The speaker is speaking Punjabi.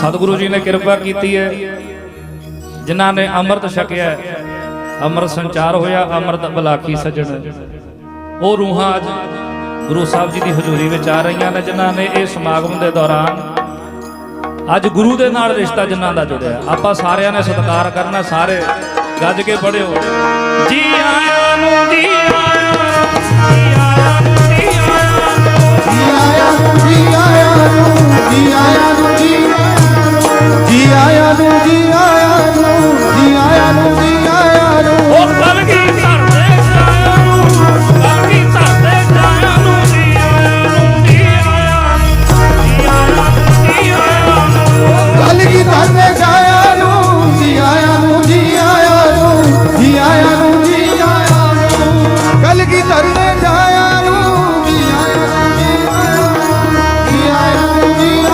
ਸਤਿਗੁਰੂ ਜੀ ਨੇ ਕਿਰਪਾ ਕੀਤੀ ਹੈ। ਜਿਨ੍ਹਾਂ ਨੇ ਅੰਮ੍ਰਿਤ ਛਕਿਆ ਅੰਮ੍ਰਿਤ ਸੰਚਾਰ ਹੋਇਆ, ਅੰਮ੍ਰਿਤ ਬਲਾਕੀ ਸਜਣ। ਉਹ ਰੂਹਾਂ ਅੱਜ ਗੁਰੂ ਸਾਹਿਬ ਜੀ ਦੀ ਹਜ਼ੂਰੀ ਵਿੱਚ ਆ ਰਹੀਆਂ ਨੇ, ਜਿਨ੍ਹਾਂ ਨੇ ਇਹ ਸਮਾਗਮ ਦੇ ਦੌਰਾਨ ਅੱਜ ਗੁਰੂ ਦੇ ਨਾਲ ਰਿਸ਼ਤਾ ਜਿਨ੍ਹਾਂ ਦਾ ਜੁੜਿਆ। ਆਪਾਂ ਸਾਰਿਆਂ ਨੇ ਸਤਿਕਾਰ ਕਰਨਾ, ਸਾਰੇ ਗੱਜ ਕੇ ਪੜਿਓ ਜੀ ਆਇਆਂ